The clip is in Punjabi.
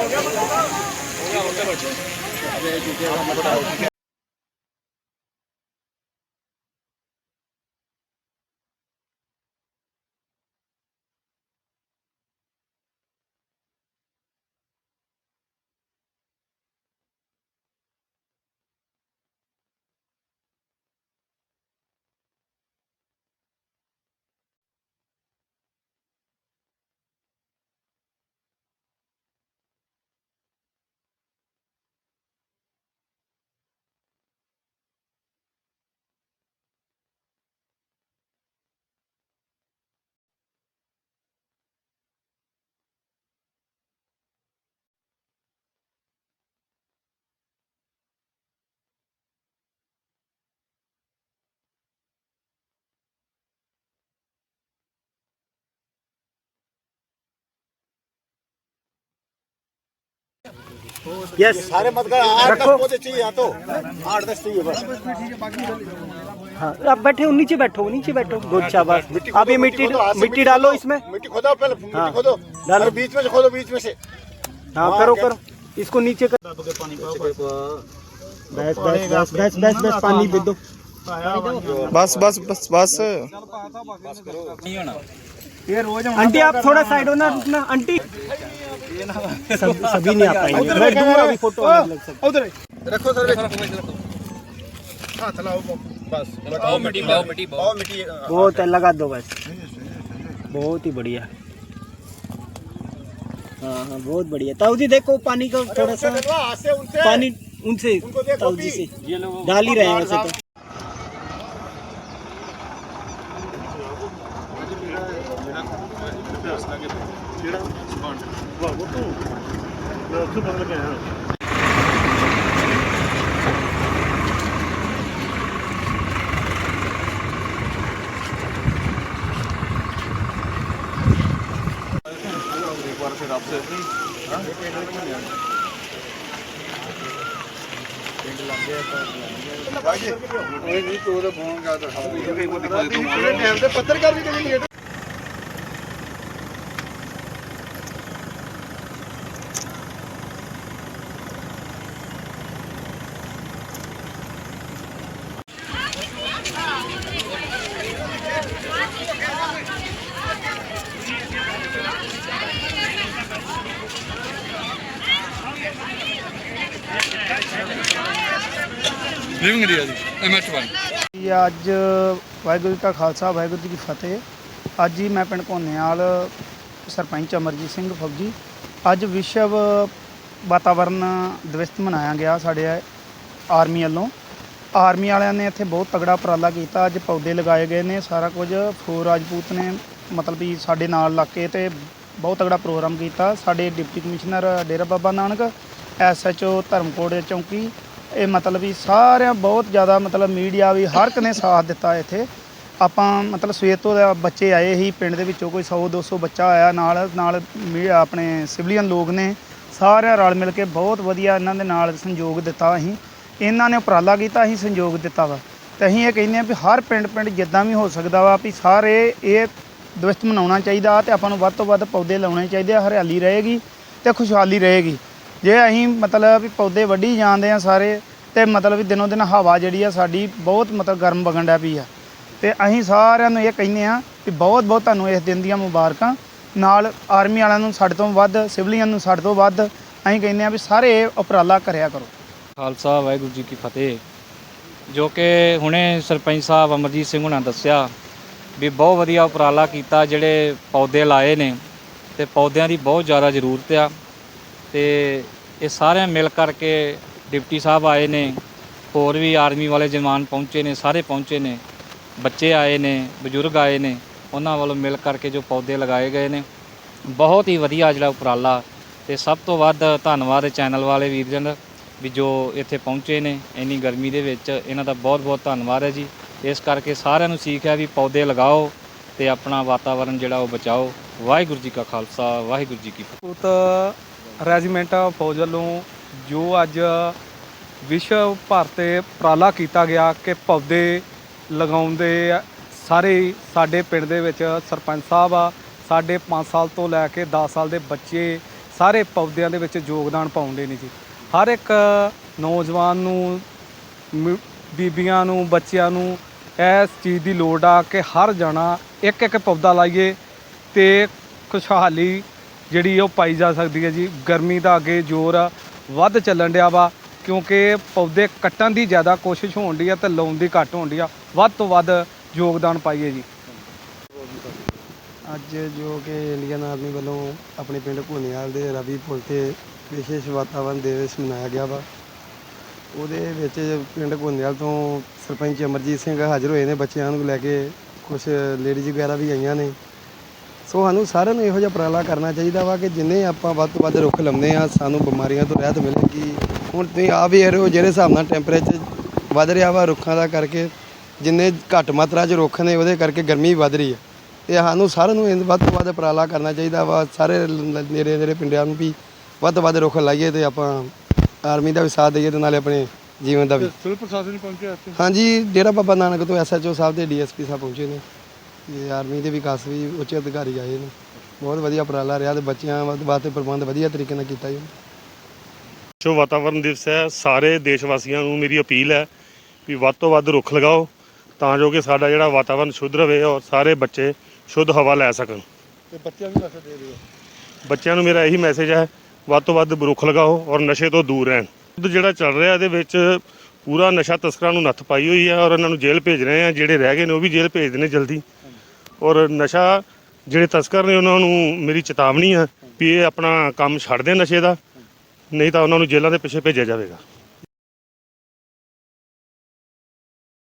हो गया हो गया यस सारे मत कर आठ दस पौधे चाहिए यहाँ तो। आठ दस चाहिए बस। हाँ आप बैठे हो नीचे बैठो नीचे बैठो। गुड शाबाश आप ये खोदो, मिट्टी मिट्टी डालो इसमें। मिट्टी खोदो पहले हाँ, खोदो। डालो। बीच में से खोदो बीच में से। हाँ करो करो। इसको नीचे कर। बस बस बस बस बस बस पानी दे। दो। बस बस बस बस। आंटी आप थोड़ा साइड हो ना रुकना। आंटी। सभी नहीं आ पाएँगे। मैं दूँगा अभी फ़ोटो उधर रखो सर हाथ लाओ बस। बताओ मिट्टी पाओ मिट्टी पाओ मिट्टी हाँ। बहुत है लगा दो बस। बहुत ही बढ़िया। हाँ हाँ बहुत बढ़िया। ताऊ जी देखो पानी का थोड़ा सा। पानी उनसे ताऊ जी से। डाल ही रहे हैं वैसे तो। टाइम से पत्रकार भी करेंगे ਲਿਵਿੰਗ ਏਰੀਆ ਜੀ ਐਮਐਚ 1 ਜੀ, ਅੱਜ ਵਾਹਿਗੁਰੂ ਜੀ ਕਾ ਖਾਲਸਾ, ਵਾਹਿਗੁਰੂ ਜੀ ਕੀ ਫਤਿਹ। ਅੱਜ ਹੀ ਮੈਂ ਪਿੰਡ ਘੋਨੇਵਾਲ ਸਰਪੰਚ ਅਮਰਜੀਤ ਸਿੰਘ ਫੌਜੀ। ਅੱਜ ਵਿਸ਼ਵ ਵਾਤਾਵਰਨ ਦਿਵਸ ਮਨਾਇਆ ਗਿਆ ਸਾਡੇ ਆਰਮੀ ਵੱਲੋਂ। ਆਰਮੀ ਵਾਲਿਆਂ ਨੇ ਇੱਥੇ ਬਹੁਤ ਤਗੜਾ ਉਪਰਾਲਾ ਕੀਤਾ। ਅੱਜ ਪੌਦੇ ਲਗਾਏ ਗਏ ਨੇ, ਸਾਰਾ ਕੁਝ। ਫੋਰ ਰਾਜਪੂਤ ਨੇ ਮਤਲਬ ਵੀ ਸਾਡੇ ਨਾਲ ਲੱਗ ਕੇ ਤੇ ਬਹੁਤ ਤਗੜਾ ਪ੍ਰੋਗਰਾਮ ਕੀਤਾ। ਸਾਡੇ deputy commissioner Dera Baba Nanak SHO Dharamkot ਚੌਂਕੀ ਇਹ ਮਤਲਬ ਵੀ ਸਾਰਿਆਂ ਬਹੁਤ ਜ਼ਿਆਦਾ ਮਤਲਬ ਮੀਡੀਆ ਵੀ ਹਰ ਇੱਕ ਨੇ ਸਾਥ ਦਿੱਤਾ ਇੱਥੇ। ਆਪਾਂ ਮਤਲਬ ਸਵੇਰ ਤੋਂ ਦਾ ਬੱਚੇ ਆਏ ਹੀ, ਪਿੰਡ ਦੇ ਵਿੱਚੋਂ ਕੋਈ 100 200 ਬੱਚਾ ਆਇਆ ਨਾਲ ਨਾਲ ਮੀ- ਆਪਣੇ ਸਿਵਲੀਅਨ ਲੋਕ ਨੇ। ਸਾਰਿਆਂ ਰਲ ਮਿਲ ਕੇ ਬਹੁਤ ਵਧੀਆ ਇਹਨਾਂ ਦੇ ਨਾਲ ਸੰਯੋਗ ਦਿੱਤਾ ਅਸੀਂ। ਇਹਨਾਂ ਨੇ ਉਪਰਾਲਾ ਕੀਤਾ, ਅਸੀਂ ਸੰਯੋਗ ਦਿੱਤਾ ਵਾ। ਤੇ ਅਸੀਂ ਇਹ ਕਹਿੰਦੇ ਆ ਵੀ ਹਰ ਪਿੰਡ ਪਿੰਡ ਜਿੱਦਾਂ ਵੀ ਹੋ ਸਕਦਾ ਵਾ ਵੀ ਸਾਰੇ ਇਹ ਦਿਵਸ ਮਨਾਉਣਾ ਚਾਹੀਦਾ ਤੇ ਆਪਾਂ ਨੂੰ ਵੱਧ ਤੋਂ ਵੱਧ ਪੌਦੇ ਲਾਉਣੇ ਚਾਹੀਦੇ ਆ, ਹਰਿਆਲੀ ਰਹੇਗੀ ਤੇ ਖੁਸ਼ਹਾਲੀ ਰਹੇਗੀ। ਜੇ ਅਸੀਂ ਮਤਲਬ ਵੀ ਪੌਦੇ ਵੱਢੀ ਜਾਂਦੇ ਆ ਸਾਰੇ ਤੇ ਮਤਲਬ ਵੀ ਦਿਨੋਂ ਦਿਨ ਹਵਾ ਜਿਹੜੀ ਆ ਸਾਡੀ ਬਹੁਤ ਮਤਲਬ ਗਰਮ ਵਗਣ ਡਿਆ ਪਈ ਆ। ਤੇ ਅਸੀਂ ਸਾਰਿਆਂ ਨੂੰ ਇਹ ਕਹਿੰਦੇ ਆ ਵੀ ਬਹੁਤ ਬਹੁਤ ਤੁਹਾਨੂੰ ਇਸ ਦਿਨ ਦੀਆਂ ਮੁਬਾਰਕਾਂ। ਨਾਲ ਆਰਮੀ ਵਾਲਿਆਂ ਨੂੰ ਸਾਡੇ ਤੋਂ ਵੱਧ ਸਿਵਲੀਅਨ ਨੂੰ ਸਾਡੇ ਤੋਂ ਵੱਧ ਅਸੀਂ ਕਹਿੰਦੇ ਆ ਵੀ ਸਾਰੇ ਇਹ ਉਪਰਾਲਾ ਕਰਿਆ ਕਰੋ। ਖਾਲਸਾ, ਵਾਹਿਗੁਰੂ ਜੀ ਕੀ ਫਤਿਹ। ਜੋ ਕਿ ਹੁਣੇ ਸਰਪੰਚ ਸਾਹਿਬ ਅਮਰਜੀਤ ਸਿੰਘ ਹੁਣਾਂ ਦੱਸਿਆ ਵੀ ਬਹੁਤ ਵਧੀਆ ਉਪਰਾਲਾ ਕੀਤਾ, ਜਿਹੜੇ ਪੌਦੇ ਲਾਏ ਨੇ ਤੇ ਪੌਦਿਆਂ ਦੀ ਬਹੁਤ ਜ਼ਿਆਦਾ ਜ਼ਰੂਰਤ ਆ। ਤੇ ਇਹ ਸਾਰਿਆਂ ਮਿਲ ਕਰਕੇ ਡਿਪਟੀ ਸਾਹਿਬ ਆਏ ਨੇ, ਹੋਰ ਵੀ ਆਰਮੀ ਵਾਲੇ ਜਵਾਨ ਪਹੁੰਚੇ ਨੇ, ਸਾਰੇ ਪਹੁੰਚੇ ਨੇ, ਬੱਚੇ ਆਏ ਨੇ, ਬਜ਼ੁਰਗ ਆਏ ਨੇ, ਉਹਨਾਂ ਵੱਲੋਂ ਮਿਲ ਕਰਕੇ ਜੋ ਪੌਦੇ ਲਗਾਏ ਗਏ ਨੇ, ਬਹੁਤ ਹੀ ਵਧੀਆ ਜਿਹੜਾ ਉਪਰਾਲਾ, ਤੇ ਸਭ ਤੋਂ ਵੱਧ ਧੰਨਵਾਦ ਚੈਨਲ ਵਾਲੇ ਵੀਰ ਜਨ ਵੀ ਜੋ ਇੱਥੇ ਪਹੁੰਚੇ ਨੇ, ਇੰਨੀ ਗਰਮੀ ਦੇ ਵਿੱਚ, ਇਹਨਾਂ ਦਾ ਬਹੁਤ ਬਹੁਤ ਧੰਨਵਾਦ ਹੈ ਜੀ, ਇਸ ਕਰਕੇ ਸਾਰਿਆਂ ਨੂੰ ਸਿੱਖ ਹੈ ਵੀ ਪੌਦੇ ਲਗਾਓ ਤੇ ਆਪਣਾ ਵਾਤਾਵਰਣ ਜਿਹੜਾ ਉਹ ਬਚਾਓ, ਵਾਹਿਗੁਰੂ ਜੀ ਕਾ ਖਾਲਸਾ, ਵਾਹਿਗੁਰੂ ਜੀ ਕੀ ਫਤਿਹ। ਰੈਜੀਮੈਂਟ ਫੌਜ ਵੱਲੋਂ ਜੋ ਅੱਜ ਵਿਸ਼ਵ ਭਰ ਤੇ ਉਪਰਾਲਾ ਕੀਤਾ ਗਿਆ ਕਿ ਪੌਦੇ ਲਗਾਉਂਦੇ ਆ, ਸਾਰੇ ਸਾਡੇ ਪਿੰਡ ਦੇ ਵਿੱਚ ਸਰਪੰਚ ਸਾਹਿਬ ਆ ਸਾਡੇ 5 ਸਾਲ ਤੋਂ ਲੈ ਕੇ 10 ਸਾਲ ਦੇ ਬੱਚੇ ਸਾਰੇ ਪੌਦਿਆਂ ਦੇ ਵਿੱਚ ਯੋਗਦਾਨ ਪਾਉਂਦੇ ਨੇ ਜੀ। ਹਰ ਇੱਕ ਨੌਜਵਾਨ ਨੂੰ ਬੀਬੀਆਂ ਨੂੰ ਬੱਚਿਆਂ ਨੂੰ ਇਸ ਚੀਜ਼ ਦੀ ਲੋੜ ਆ ਕਿ ਹਰ ਜਣਾ ਇੱਕ ਇੱਕ ਪੌਦਾ ਲਾਈਏ ਤੇ ਖੁਸ਼ਹਾਲੀ ਜਿਹੜੀ ਉਹ ਪਾਈ ਜਾ ਸਕਦੀ ਹੈ ਜੀ। ਗਰਮੀ ਦਾ ਅੱਗੇ ਜ਼ੋਰ ਵੱਧ ਚੱਲਣ ਡਿਆ ਵਾ, ਕਿਉਂਕਿ ਪੌਦੇ ਕੱਟਣ ਦੀ ਜ਼ਿਆਦਾ ਕੋਸ਼ਿਸ਼ ਹੋਣ ਡਈ ਆ ਤੇ ਲਾਉਣ ਦੀ ਘੱਟ ਹੋਣ ਡਈ ਆ। ਵੱਧ ਤੋਂ ਵੱਧ ਯੋਗਦਾਨ ਪਾਈਏ ਜੀ। ਅੱਜ ਜੋ ਕਿ ਇੰਡੀਅਨ ਆਰਮੀ ਵੱਲੋਂ ਆਪਣੇ ਪਿੰਡ ਘੋਨੇਵਾਲ ਦੇ ਰਵੀ ਪੁਲ ਤੇ ਵਿਸ਼ੇਸ਼ ਵਾਤਾਵਰਣ ਦਿਵਸ ਮਨਾਇਆ ਗਿਆ ਵਾ। ਉਹਦੇ ਵਿੱਚ ਪਿੰਡ ਘੋਨੇਵਾਲ ਤੋਂ ਸਰਪੰਚ ਅਮਰਜੀਤ ਸਿੰਘ ਹਾਜ਼ਰ ਹੋਏ ਨੇ। ਬੱਚਿਆਂ ਨੂੰ ਲੈ ਕੇ ਕੁਝ ਲੇਡੀਜ਼ ਵਗੈਰਾ ਵੀ ਆਈਆਂ ਨੇ। ਸੋ ਸਾਨੂੰ ਸਾਰਿਆਂ ਨੂੰ ਇਹੋ ਜਿਹਾ ਉਪਰਾਲਾ ਕਰਨਾ ਚਾਹੀਦਾ ਵਾ ਕਿ ਜਿੰਨੇ ਆਪਾਂ ਵੱਧ ਤੋਂ ਵੱਧ ਰੁੱਖ ਲਾਉਂਦੇ ਆ ਸਾਨੂੰ ਬਿਮਾਰੀਆਂ ਤੋਂ ਰਹਿਤ ਮਿਲੇਗੀ। ਹੁਣ ਤੁਸੀਂ ਆ ਵੀ ਰਹੇ ਹੋ ਜਿਹੜੇ ਹਿਸਾਬ ਨਾਲ ਟੈਂਪਰੇਚਰ ਵੱਧ ਰਿਹਾ ਵਾ ਰੁੱਖਾਂ ਦਾ ਕਰਕੇ ਜਿੰਨੇ ਘੱਟ ਮਾਤਰਾ 'ਚ ਰੁੱਖ ਨੇ ਉਹਦੇ ਕਰਕੇ ਗਰਮੀ ਵੱਧ ਰਹੀ ਹੈ। ਤੇ ਸਾਨੂੰ ਸਾਰਿਆਂ ਨੂੰ ਇਹ ਵੱਧ ਤੋਂ ਵੱਧ ਉਪਰਾਲਾ ਕਰਨਾ ਚਾਹੀਦਾ ਵਾ ਸਾਰੇ ਨੇੜੇ ਨੇੜੇ ਪਿੰਡਾਂ ਨੂੰ ਵੀ ਵੱਧ ਤੋਂ ਵੱਧ ਰੁੱਖ ਲਾਈਏ ਤੇ ਆਪਾਂ ਆਰਮੀ ਦਾ ਵੀ ਸਾਥ ਦਈਏ ਤੇ ਨਾਲੇ ਆਪਣੇ ਜੀਵਨ ਦਾ ਵੀ। ਸਿਵਲ ਪ੍ਰਸ਼ਾਸਨ ਪਹੁੰਚਿਆ ਇੱਥੇ? ਹਾਂਜੀ ਡੇਰਾ ਬਾਬਾ ਨਾਨਕ ਤੋਂ ਐਸਐਚਓ ਸਾਹਿਬ ਤੇ ਡੀਐਸਪੀ ਸਾਹਿਬ ਪਹੁੰਚੇ ਨੇ। ਤੇ ਆਰਮੀ ਦੇ ਵਿਕਾਸ ਵੀ ਉੱਚ ਅਧਿਕਾਰੀ ਆਏ ਨੇ। ਬਹੁਤ ਵਧੀਆ ਉਪਰਾਲਾ ਰਿਹਾ ਤੇ ਬੱਚਿਆਂ ਵਾ- ਵਾਸਤੇ ਪ੍ਰਬੰਧ ਵਧੀਆ ਤਰੀਕੇ ਨਾਲ ਕੀਤਾ ਜੀ। ਜੋ ਵਾਤਾਵਰਣ ਦਿਵਸ ਹੈ ਸਾਰੇ ਦੇਸ਼ ਵਾਸੀਆਂ ਨੂੰ ਮੇਰੀ ਅਪੀਲ ਹੈ ਵੀ ਵੱਧ ਤੋਂ ਵੱਧ ਰੁੱਖ ਲਗਾਓ ਤਾਂ ਜੋ ਕਿ ਸਾਡਾ ਜਿਹੜਾ ਵਾਤਾਵਰਣ ਸ਼ੁੱਧ ਰਵੇ ਔਰ ਸਾਰੇ ਬੱਚੇ ਸ਼ੁੱਧ ਹਵਾ ਲੈ ਸਕਣ। ਤੇ ਬੱਚਿਆਂ ਨੂੰ ਮੈਸੇਜ ਦੇ ਦਿਓ। ਬੱਚਿਆਂ ਨੂੰ ਮੇਰਾ ਇਹੀ ਮੈਸੇਜ ਹੈ ਵੱਧ ਤੋਂ ਵੱਧ ਰੁੱਖ ਲਗਾਓ ਔਰ ਨਸ਼ੇ ਤੋਂ ਦੂਰ ਰਹਿਣ। ਯੁੱਧ ਜਿਹੜਾ ਚੱਲ ਰਿਹਾ ਇਹਦੇ ਵਿੱਚ ਪੂਰਾ ਨਸ਼ਾ ਤਸਕਰਾਂ ਨੂੰ ਨੱਥ ਪਾਈ ਹੋਈ ਹੈ ਔਰ ਇਹਨਾਂ ਨੂੰ ਜੇਲ੍ਹ ਭੇਜ ਰਹੇ ਆ ਜਿਹੜੇ ਰਹਿ ਗਏ ਨੇ ਉਹ ਵੀ ਜੇਲ੍ਹ ਭੇਜਦੇ ਨੇ ਜਲਦੀ। ਔਰ ਨਸ਼ਾ ਜਿਹੜੇ ਤਸਕਰ ਨੇ ਉਹਨਾਂ ਨੂੰ ਮੇਰੀ ਚੇਤਾਵਨੀ ਆ ਵੀ ਇਹ ਆਪਣਾ ਕੰਮ ਛੱਡ ਦੇਣ ਨਸ਼ੇ ਦਾ, ਨਹੀਂ ਤਾਂ ਉਹਨਾਂ ਨੂੰ ਜੇਲ੍ਹਾਂ ਦੇ ਪਿੱਛੇ ਭੇਜਿਆ ਜਾਵੇਗਾ।